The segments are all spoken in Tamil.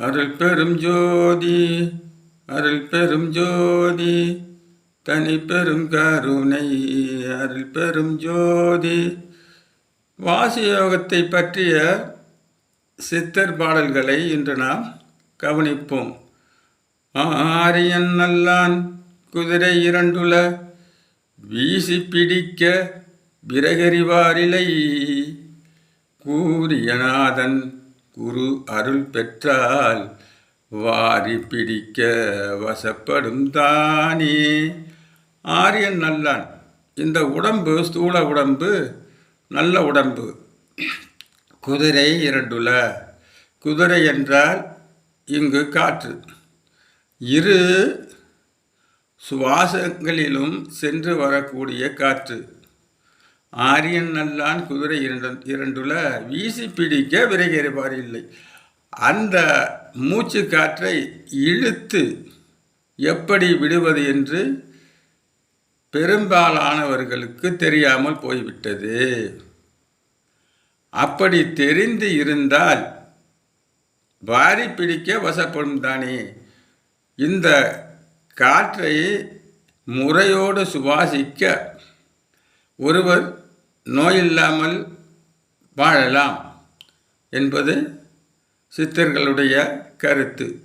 அருள் பெரும் ஜோதி அருள் பெரும் ஜோதி தனி பெரும் கருணை அருள் பெரும் ஜோதி. வாசியோகத்தை பற்றிய சித்தர் பாடல்களை இன்று நாம் கவனிப்போம். ஆரியன் நல்லான் குதிரை இரண்டுல வீசி பிடிக்க விரகறிவாரிலை கூரியநாதன் குரு அருள் பெற்றால் வாரி பிடிக்க வசப்படும் தானே. ஆரியன் நல்லான். இந்த உடம்பு ஸ்தூல உடம்பு நல்ல உடம்பு. குதிரை இரண்டுல. குதிரை என்றால் இங்கு காற்று. இரு சுவாசங்களிலும் சென்று வரக்கூடிய காற்று. ஆரியன் நல்லான் குதிரை இரண்டு இரண்டுல வீசி பிடிக்க விரைகிறவாறு இல்லை. அந்த மூச்சு காற்றை இழுத்து எப்படி விடுவது என்று பெரும்பாலானவர்களுக்கு தெரியாமல் போய்விட்டது. அப்படி தெரிந்து இருந்தால் வாரி பிடிக்க வசப்படும் தானே. இந்த காற்றை முறையோடு சுவாசிக்க ஒருவர் நோயில்லாமல் வாழலாம் என்பது சித்தர்களுடைய கருத்து.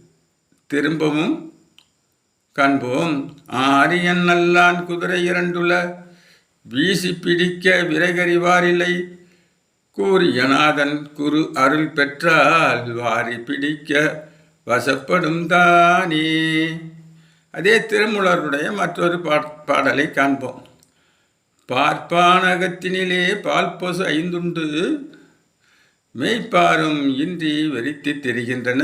திரும்பவும் காண்போம். ஆரியன் நல்லான் குதிரை இரண்டுல வீசி பிடிக்க விரைகறிவாரில்லை கூறியநாதன் குரு அருள் பெற்றால் வாரி பிடிக்க வசப்படும் தானே. அதே திருமுலருடைய மற்றொரு பாடலை காண்போம். பார்ப்பானகத்தினிலே பால் பசு ஐந்துண்டு. மெய்ப்பாரும் இன்றி வெறித்து தெரிகின்றன.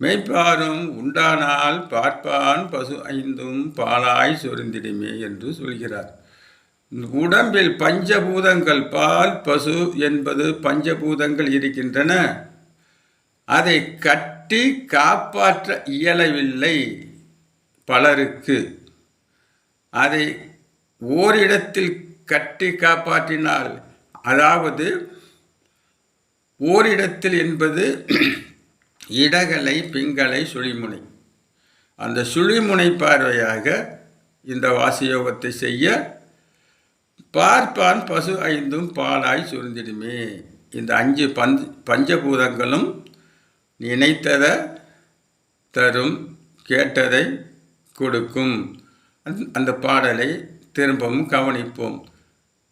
மெய்ப்பாரும் உண்டானால் பார்ப்பான் பசு ஐந்தும் பாலாய் சொருந்திடுமே என்று சொல்கிறார். உடம்பில் பஞ்சபூதங்கள் பால் பசு என்பது பஞ்சபூதங்கள் இருக்கின்றன. அதை கட்டி காப்பாற்ற இயலவில்லை பலருக்கு. அதை ஓரிடத்தில் கட்டி காப்பாற்றினால் அதாவது ஓரிடத்தில் என்பது இடகலை பிங்களை சுழிமுனை. அந்த சுழிமுனை பார்வையாக இந்த வாசியோகத்தை செய்ய பார்ப்பான் பசு ஐந்தும் பாலாய் சுருந்திடுமே. இந்த அஞ்சு பஞ்ச பஞ்சபூதங்களும் நினைத்ததை தரும் கேட்டதை கொடுக்கும். அந்த பாடலை திரும்பவும் கவனிப்போம்.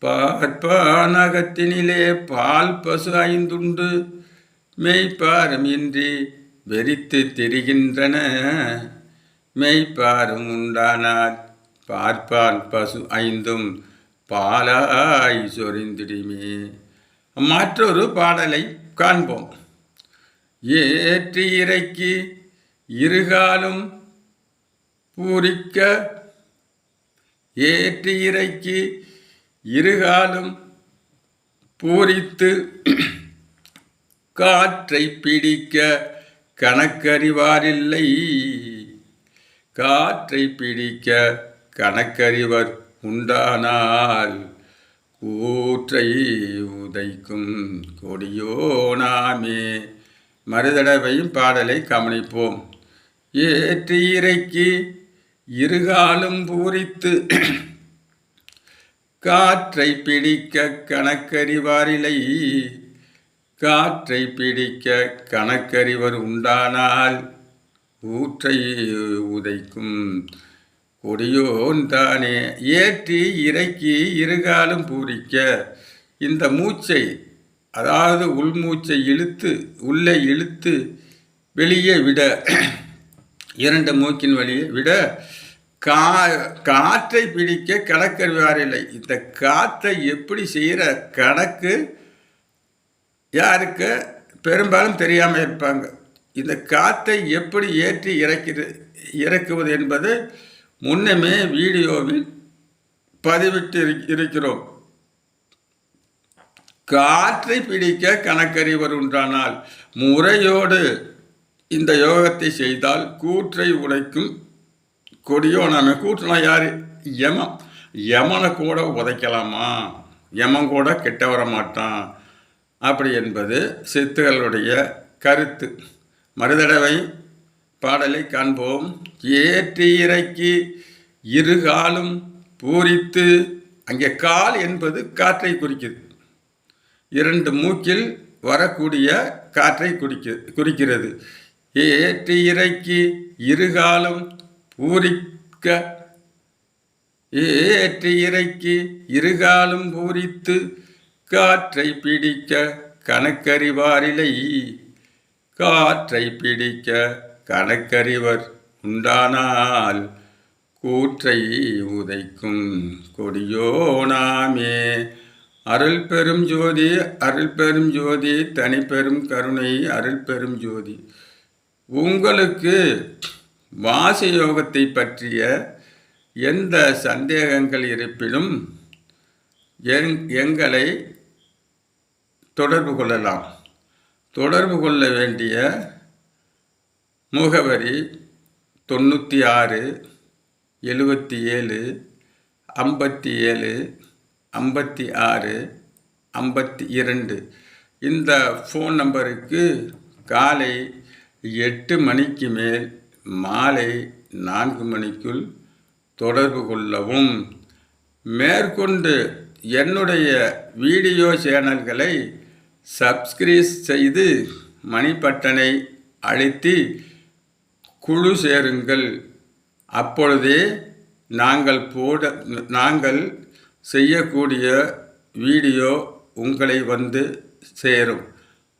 பார்ப்பானகத்தினிலே பால் பசு ஐந்துண்டு. மெய்ப்பாரும் இன்றி வெறித்து திரிகின்றன. மெய்ப்பாரும் உண்டானார் பார்ப்பான் பசு ஐந்தும் பாலாய் சொரிந்திடுமே. மற்றொரு பாடலை காண்போம். ஏற்றி இறைக்கு இருகாலும் பூரிக்க ஏற்றி இறக்கி இருகாலும் பூரித்து காற்றை பிடிக்க கணக்கறிவாரில்லை. காற்றை பிடிக்க கணக்கறிவர் உண்டானால் கூற்றை உதைக்கும் கொடியோ நாமே. மறுதடவையும் பாடலை கவனிப்போம். ஏற்றி இறக்கி இருகாலும் பூரித்து காற்றை பிடிக்க கணக்கறிவாரில்லை காற்றை பிடிக்க கணக்கறிவர் உண்டானால் ஊற்றை உதைக்கும் கொடியோன் தானே. ஏற்றி இறக்கி இருகாலும் பூரிக்க. இந்த மூச்சை அதாவது உள்மூச்சை இழுத்து உள்ளே இழுத்து வெளியே விட இரண்டு மூக்கின் வழியை விட கா காற்றை பிடிக்க கணக்கறிவாரில்லை இந்த காற்றை எப்படி செய்கிற கணக்கு யாருக்கு? பெரும்பாலும் தெரியாமல் இருப்பாங்க. இந்த காற்றை எப்படி ஏற்றி இறக்கிறது இறக்குவது என்பது முன்னமே வீடியோவில் பதிவிட்டு இருக்கிறோம். காற்றை பிடிக்க கணக்கறிவர் உண்டானால் முறையோடு இந்த யோகத்தை செய்தால் கூற்றை உடைக்கும் கொடியோ நாம கூற்றுனா யார்? யமம் யமனை கூட உதைக்கலாமா? யமன் கூட கெட்ட வர மாட்டான் அப்படி என்பது சித்துகளுடைய கருத்து. மறுதடவை பாடலை காண்போம். ஏற்றி இறக்கி இருகாலும் பூரித்து அங்கே கால் என்பது காற்றை குறிக்குது. இரண்டு மூக்கில் வரக்கூடிய காற்றை குறிக்க குறிக்கிறது. ஏற்றி இறைக்கு இருகாலும் பூரிக்க ஏற்றி இறைக்கு இருகாலும் பூரித்து காற்றை பிடிக்க கணக்கறிவாரிலை. காற்றை பிடிக்க கணக்கறிவர் உண்டானால் கூற்றை உதைக்கும் கொடியோனாமே. அருள் பெரும் ஜோதி அருள் பெரும் ஜோதி தனிப்பெரும் கருணை அருள் பெரும் ஜோதி. உங்களுக்கு வாச யோகத்தை பற்றிய எந்த சந்தேகங்கள் இருப்பினும் எங் எங்களை தொடர்பு கொள்ளலாம். தொடர்பு கொள்ள வேண்டிய முகவரி தொண்ணூற்றி ஆறு எழுபத்தி ஏழு ஐம்பத்தி ஏழு ஐம்பத்தி ஆறு ஐம்பத்தி இரண்டு. இந்த ஃபோன் நம்பருக்கு காலை எட்டு மணிக்கு மேல் மாலை நான்கு மணிக்குள் தொடர்பு கொள்ளவும். மேற்கொண்டு என்னுடைய வீடியோ சேனல்களை சப்ஸ்கிரைப் செய்து மணிப்பட்டனை பட்டனை அழுத்தி குழு சேருங்கள். அப்பொழுதே நாங்கள் போட நாங்கள் செய்யக்கூடிய வீடியோ உங்களை வந்து சேரும்.